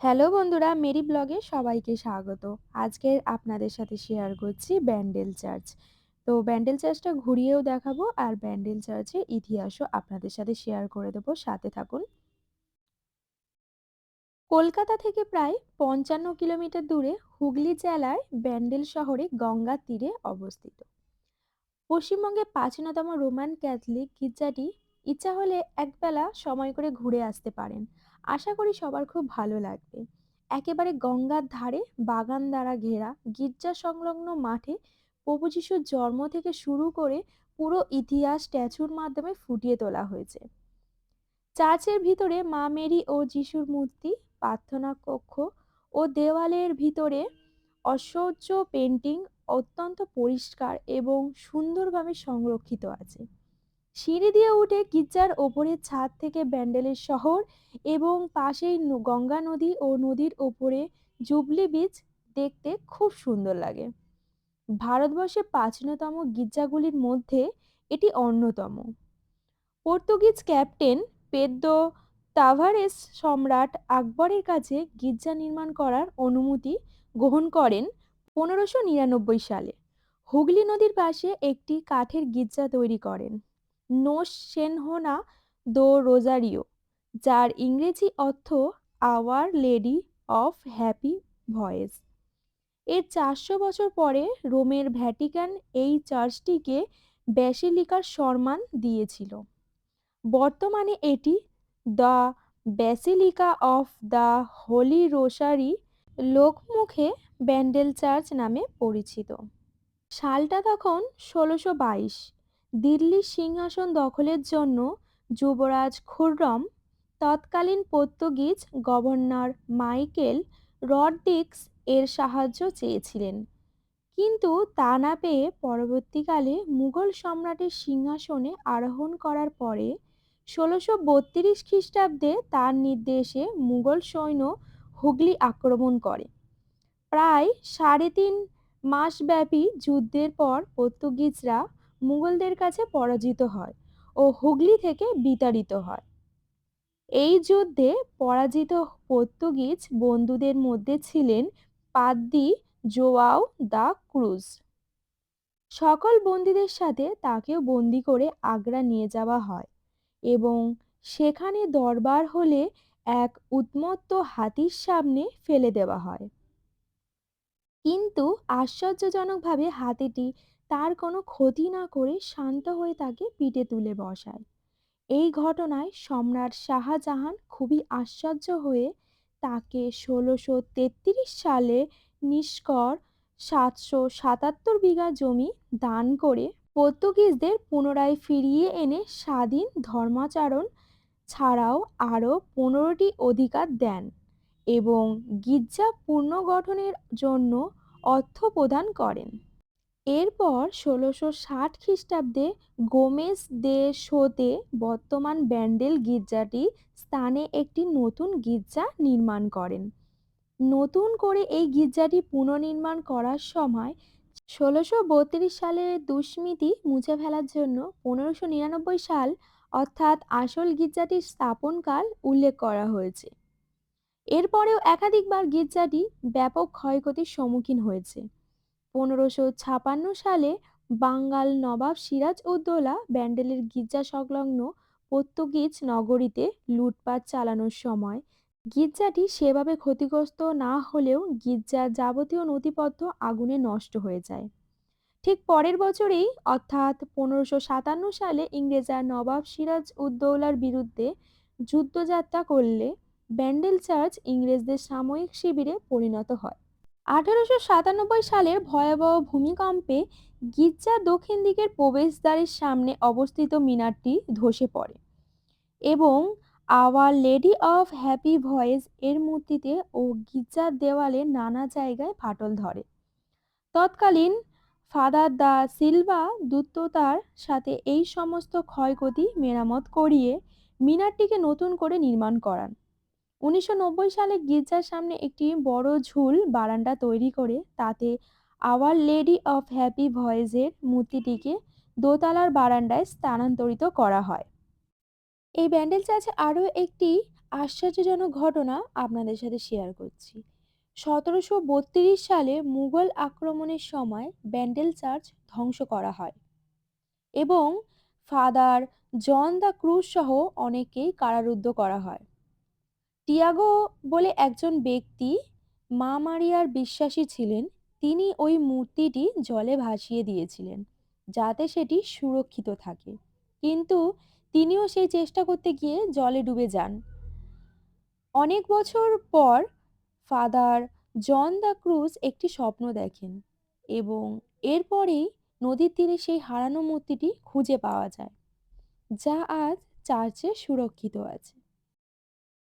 Hello বন্ধুরা, Mary ব্লগে সবাইকে স্বাগত। আজকে আপনাদের সাথে শেয়ার করছি ব্যান্ডেল চার্চ। তো ব্যান্ডেল চার্চটা ঘুরিয়েও দেখাবো আর ব্যান্ডেল চার্চের ইতিহাসও আপনাদের সাথে শেয়ার করে দেবো। সাথে থাকুন। কলকাতা থেকে প্রায় পঞ্চান্ন কিলোমিটার দূরে হুগলি জেলায় ব্যান্ডেল শহরে গঙ্গার তীরে অবস্থিত। পশ্চিমবঙ্গে প্রাচীনতম রোমান ক্যাথলিক গির্জাটি ইচ্ছা হলে একবেলা সময় করে ঘুরে আসতে পারেন। আশা করি সবার খুব ভালো লাগবে। একেবারে গঙ্গার ধারে, বাগান দ্বারা ঘেরা, গির্জা সংলগ্ন মাঠে প্রভু যিশুর জন্ম থেকে শুরু করে পুরো ইতিহাস স্ট্যাচুর মাধ্যমে ফুটিয়ে তোলা হয়েছে। চার্চের ভিতরে মা মেরি ও যিশুর মূর্তি, প্রার্থনা কক্ষ ও দেওয়ালের ভিতরে অসহ্য পেন্টিং অত্যন্ত পরিষ্কার এবং সুন্দরভাবে সংরক্ষিত আছে। সিঁড়ি দিয়ে উঠে গির্জার ওপরের ছাদ থেকে ব্যান্ডেলের শহর এবং পাশেই গঙ্গা নদী ও নদীর ওপরে জুবলি বিচ দেখতে খুব সুন্দর লাগে। ভারতবর্ষে প্রাচীনতম গির্জাগুলির মধ্যে এটি অন্যতম। পর্তুগিজ ক্যাপ্টেন পেদ্রো তাভারেস সম্রাট আকবরের কাছে গির্জা নির্মাণ করার অনুমতি গ্রহণ করেন পনেরোশো নিরানব্বই সালে। হুগলি নদীর পাশে একটি কাঠের গির্জা তৈরি করেন। নোস সেনহোনা দো রোজারিও, যার ইংরেজি অর্থ our lady of happy voyage এর চারশো বছর পরে রোমের ভ্যাটিকান এই চার্চটিকে ব্যাসিলিকার সম্মান দিয়েছিল। বর্তমানে এটি the basilica of the holy rosary লোকমুখে ব্যান্ডেল চার্চ নামে পরিচিত। সালটা তখন ষোলোশো বাইশ। দিল্লির সিংহাসন দখলের জন্য যুবরাজ খুররম, তৎকালীন পর্তুগিজ গভর্নর মাইকেল রডরিক্স এর সাহায্য চেয়েছিলেন। কিন্তু তা না পেয়ে পরবর্তীকালে মুঘল সম্রাটের সিংহাসনে আরোহণ করার পরে ষোলোশো বত্রিশ খ্রিস্টাব্দে তার নির্দেশে মুঘল সৈন্য হুগলি আক্রমণ করে। প্রায় সাড়ে তিন মাসব্যাপী যুদ্ধের পর পর্তুগিজরা মুঘলদের কাছে পরাজিত হয় ও হুগলি থেকে বিতাড়িত হয়। এই যুদ্ধে পরাজিত পর্তুগিজ বন্ধুদের মধ্যে ছিলেন পাদ্দি, জোয়াও দা ক্রুজ। সকল বন্দীদের সাথে তাকেও বন্দি করে আগ্রা নিয়ে যাওয়া হয় এবং সেখানে দরবার হলে এক উন্মত্ত হাতির সামনে ফেলে দেওয়া হয়। কিন্তু আশ্চর্যজনকভাবে হাতিটি তার কোনো ক্ষতি না করে শান্ত হয়ে তাকে পিঠে তুলে বসায়। এই ঘটনায় সম্রাট শাহজাহান খুবই আশ্চর্য হয়ে তাকে ষোলোশো তেত্রিশ সালে নিষ্কর সাতশো সাতাত্তর বিঘা জমি দান করে পর্তুগিজদের পুনরায় ফিরিয়ে এনে স্বাধীন ধর্মাচরণ ছাড়াও আরও পনেরোটি অধিকার দেন এবং গির্জা পুনর্গঠনের জন্য অর্থ প্রদান করেন। এরপর ষোলোশো ষাট খ্রিস্টাব্দে গোমেজ দে শোতে বর্তমান ব্যান্ডেল গির্জাটি স্থানে একটি নতুন গির্জা নির্মাণ করেন। নতুন করে এই গির্জাটি পুনর্নির্মাণ করার সময় ষোলোশো বত্রিশ সালের দুষ্মিতি মুছে ফেলার জন্য পনেরোশো নিরানব্বই সাল অর্থাৎ আসল গির্জাটির স্থাপনকাল উল্লেখ করা হয়েছে। এরপরেও একাধিকবার গির্জাটি ব্যাপক ক্ষয়ক্ষতির সম্মুখীন হয়েছে। পনেরোশো ছাপান্ন সালে বাঙ্গাল নবাব সিরাজ উদ্দৌলা ব্যান্ডেলের গির্জা সংলগ্ন পর্তুগিজ নগরীতে লুটপাট চালানোর সময়। গির্জাটি সেভাবে ক্ষতিগ্রস্ত না হলেও গির্জার যাবতীয় নথিপত্র আগুনে নষ্ট হয়ে যায়। ঠিক পরের বছরেই, অর্থাৎ পনেরোশো সাতান্ন সালে ইংরেজরা নবাব সিরাজ উদ্দৌলার বিরুদ্ধে যুদ্ধযাত্রা করলে ব্যান্ডেল চার্চ ইংরেজদের সাময়িক শিবিরে পরিণত হয়। আঠারোশো সাতানব্বই সালের ভয়াবহ ভূমিকম্পে গির্জার দক্ষিণ দিকের প্রবেশদ্বারের সামনে অবস্থিত মিনারটি ধসে পড়ে এবং our lady of happy voyage এর মূর্তিতে ও গির্জার দেওয়ালে নানা জায়গায় ফাটল ধরে। তৎকালীন ফাদার দা সিলভা দ্রুততার সাথে এই সমস্ত ক্ষয়ক্ষতি মেরামত করিয়ে মিনারটিকে নতুন করে নির্মাণ করান। উনিশশো নব্বই সালে গির্জার সামনে একটি বড় ঝুল বারান্দা তৈরি করে, তাতে আওয়ার লেডি অফ হ্যাপি ভয়েজের মূর্তিটিকে দোতলার বারান্দায় স্থানান্তরিত করা হয় এই ব্যান্ডেল চার্চে আরও একটি আশ্চর্যজনক ঘটনা আপনাদের সাথে শেয়ার করছি। ১৭৩২ সালে মুঘল আক্রমণের সময় ব্যান্ডেল চার্চ ধ্বংস করা হয় এবং ফাদার জন দ্য ক্রুজ সহ অনেককেই কারারুদ্ধ করা হয়। টিয়াগো বলে একজন ব্যক্তি মা মারিয়ার বিশ্বাসী ছিলেন। তিনি ওই মূর্তিটি জলে ভাসিয়ে দিয়েছিলেন, যাতে সেটি সুরক্ষিত থাকে। কিন্তু তিনিও সেই চেষ্টা করতে গিয়ে জলে ডুবে যান। অনেক বছর পর ফাদার জন দ্য ক্রুজ একটি স্বপ্ন দেখেন এবং এরপরেই নদীর তীরে সেই হারানো মূর্তিটি খুঁজে পাওয়া যায়, যা আজ চার্চে সুরক্ষিত আছে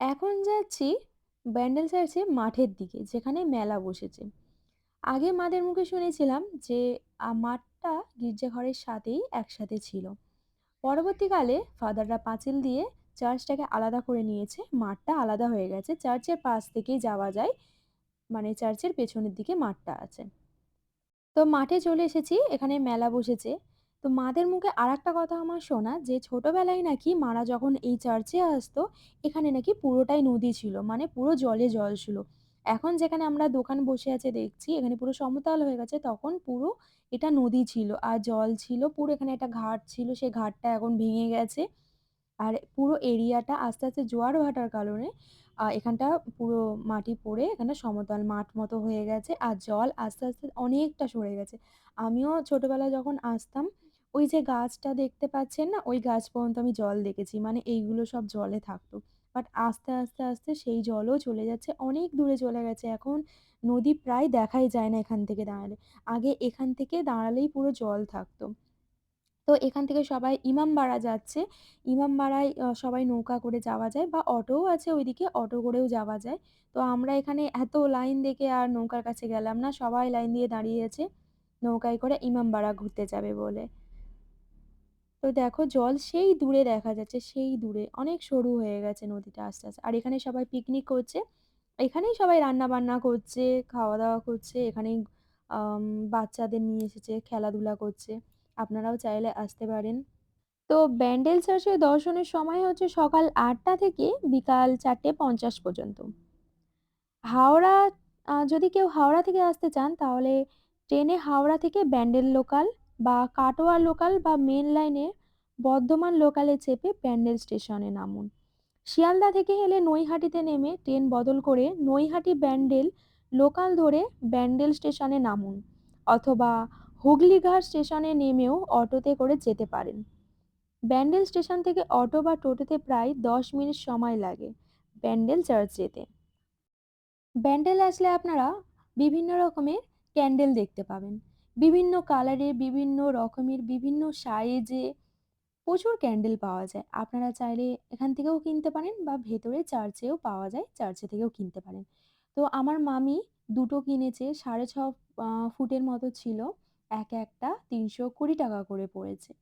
এখন যাচ্ছি ব্যান্ডেল চার্চে মাঠের দিকে, যেখানে মেলা বসেছে। আগে মাদের মুখে শুনেছিলাম যে মাঠটা গির্জাঘরের সাথেই একসাথে ছিল। পরবর্তীকালে ফাদাররা পাঁচিল দিয়ে চার্চটাকে আলাদা করে নিয়েছে। মাঠটা আলাদা হয়ে গেছে। চার্চের পাশ থেকেই যাওয়া যায় মানে চার্চের পেছনের দিকে মাঠটা আছে। তো মাঠে চলে এসেছি, এখানে মেলা বসেছে। তো মাদের মুখে আর একটা কথা আমার শোনা, যে ছোটবেলায় নাকি মারা যখন এই চার্চে আসতো, এখানে নাকি পুরোটাই নদী ছিল মানে পুরো জলে জল ছিল। এখন যেখানে আমরা দোকান বসে আছে দেখছি, এখানে পুরো সমতল হয়ে গেছে, তখন পুরো এটা নদী ছিল। আর জল ছিল, পুরো এখানে একটা ঘাট ছিল, সেই ঘাটটা এখন ভেঙে গেছে। আর পুরো এরিয়াটা আস্তে আস্তে জোয়ার ভাটার কারণে এখানটা পুরো মাটি পড়ে এখানে সমতল মাঠ মতো হয়ে গেছে, আর জল আস্তে আস্তে অনেকটা সরে গেছে। আমিও ছোটবেলায় যখন আসতাম ওই যে গাছটা দেখতে পাচ্ছেন না ওই গাছ পর্যন্ত আমি জল দেখেছি মানে এইগুলো সব জলে থাকতো বাট আস্তে আস্তে আস্তে সেই জলও চলে যাচ্ছে অনেক দূরে চলে গেছে এখন নদী প্রায় দেখাই যায় না এখান থেকে দাঁড়ালে আগে এখান থেকে দাঁড়ালেই পুরো জল থাকতো তো এখান থেকে সবাই ইমামবাড়া যাচ্ছে। ইমামবাড়ায় সবাই নৌকা করে যাওয়া যায় বা অটোও আছে ওইদিকে, অটো করেও যাওয়া যায়। তো আমরা এখানে এত লাইন দেখে আর নৌকার কাছে গেলাম না। সবাই লাইন দিয়ে দাঁড়িয়ে আছে নৌকায় করে ইমামবাড়া ঘুরতে যাবে বলে। তো দেখো জল সেই দূরে দেখা যাচ্ছে, সেই দূরে। অনেক সরু হয়ে গেছে নদীটা আস্তে, আস্তে। আর এখানে সবাই পিকনিক করছে। এখানেই সবাই রান্না-বান্না করছে, খাওয়া-দাওয়া করছে। এখানেই বাচ্চাদের নিয়ে এসেছে, খেলাধুলা করছে। আপনারাও চাইলে আসতে পারেন। তো ব্যান্ডেল চার্চের দর্শনের সময় হচ্ছে সকাল আটটা থেকে বিকাল ৪ঃ৫০ পর্যন্ত। হাওড়া যদি কেউ হাওড়া থেকে আসতে চান তাহলে ট্রেনে হাওড়া থেকে ব্যান্ডেল লোকাল বা কাটোয়া লোকাল বা মেন লাইনে বর্ধমান লোকালে চেপে ব্যান্ডেল স্টেশনে নামুন। শিয়ালদা থেকে এলে নৈহাটিতে নেমে ট্রেন বদল করে নৈহাটি ব্যান্ডেল লোকাল ধরে ব্যান্ডেল স্টেশনে নামুন, অথবা হুগলিঘাট স্টেশনে নেমেও অটোতে করে যেতে পারেন। ব্যান্ডেল স্টেশন থেকে অটো বা টোটোতে প্রায় ১০ মিনিট সময় লাগে ব্যান্ডেল চার্চ যেতে। ব্যান্ডেল আসলে আপনারা বিভিন্ন রকমের ক্যান্ডেল দেখতে পাবেন। বিভিন্ন কালারের, বিভিন্ন রকমের, বিভিন্ন সাইজে প্রচুর ক্যান্ডেল পাওয়া যায়। আপনারা চাইলে এখান থেকেও কিনতে পারেন বা ভেতরে চার্চেও পাওয়া যায়, চার্চে থেকেও কিনতে পারেন। তো আমার মামি দুটো কিনেছে সাড়ে ছ ফুটের মতো ছিল। এক একটা ৳৩২০ করে পড়েছে।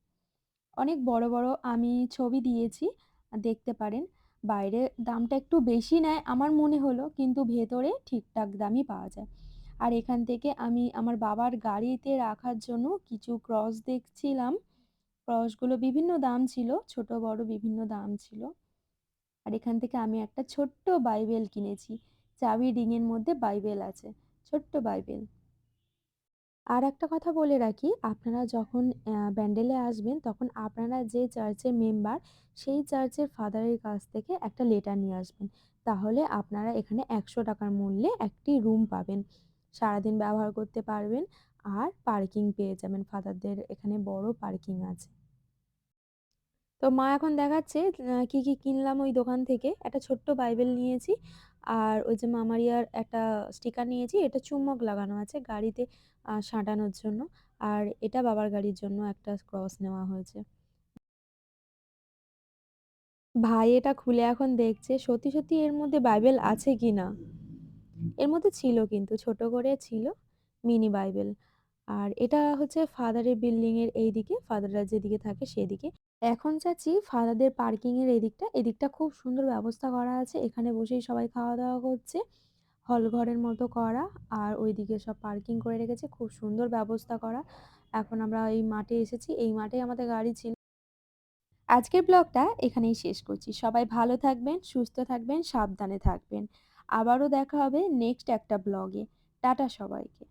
অনেক বড়, বড় আমি ছবি দিয়েছি, দেখতে পারেন। বাইরে দামটা একটু বেশি নেয় আমার মনে হলো, কিন্তু ভেতরে ঠিকঠাক দামই পাওয়া যায়। আর এখান থেকে আমি আমার বাবার গাড়িতে রাখার জন্য কিছু ক্রস দেখছিলাম। ক্রসগুলো বিভিন্ন দাম ছিল, ছোট বড় বিভিন্ন দাম ছিল। আর এখান থেকে আমি একটা ছোট্ট বাইবেল কিনেছি। চাবি ডিঙের মধ্যে বাইবেল আছে। ছোট্ট বাইবেল। আর একটা কথা বলে রাখি, আপনারা যখন ব্যান্ডেলে আসবেন তখন আপনারা যে চার্চের মেম্বার সেই চার্চের ফাদারের কাছ থেকে একটা লেটার নিয়ে আসবেন। তাহলে আপনারা এখানে ৳১০০ মূল্যে একটি রুম পাবেন। সারাদিন ব্যবহার করতে পারবেন আর পার্কিং পেয়ে যাবেন। ফাদারদের এখানে বড় পার্কিং আছে। তো মা এখন দেখাচ্ছে কি, কি কিনলাম ওই দোকান থেকে। একটা ছোট্ট বাইবেল নিয়েছি। আর ওই যে মামারিয়ার একটা স্টিকার নিয়েছি। এটা চুম্বক লাগানো আছে গাড়িতে সাঁটানোর জন্য। আর এটা বাবার গাড়ির জন্য একটা ক্রস নেওয়া হয়েছে। ভাই এটা খুলে এখন দেখছে সত্যি, সত্যি এর মধ্যে বাইবেল আছে কিনা। এর মধ্যে ছিল কিন্তু ছোট করে ছিল মিনি বাইবেল। আর এটা হচ্ছে ফাদারের বিল্ডিং এর এইদিকে, ফাদাররা যেদিকে থাকে সেদিকে। এখন চাচ্ছি ফাদারদের পার্কিং এর এদিকটা। এদিকটা খুব সুন্দর ব্যবস্থা করা আছে। এখানে বসেই সবাই খাওয়া-দাওয়া করছে। হল ঘরের মতো করা। আর ওইদিকে সব পার্কিং করে রেখেছে। খুব সুন্দর ব্যবস্থা করা। এখন আমরা এই মাঠে এসেছি। এই মাঠেই আমাদের গাড়ি ছিল। আজকের ব্লগটা এখানেই শেষ করছি সবাই ভালো থাকবেন সুস্থ থাকবেন সাবধানে থাকবেন আবারও দেখা হবে নেক্সট একটা ব্লগে। টাটা সবাইকে।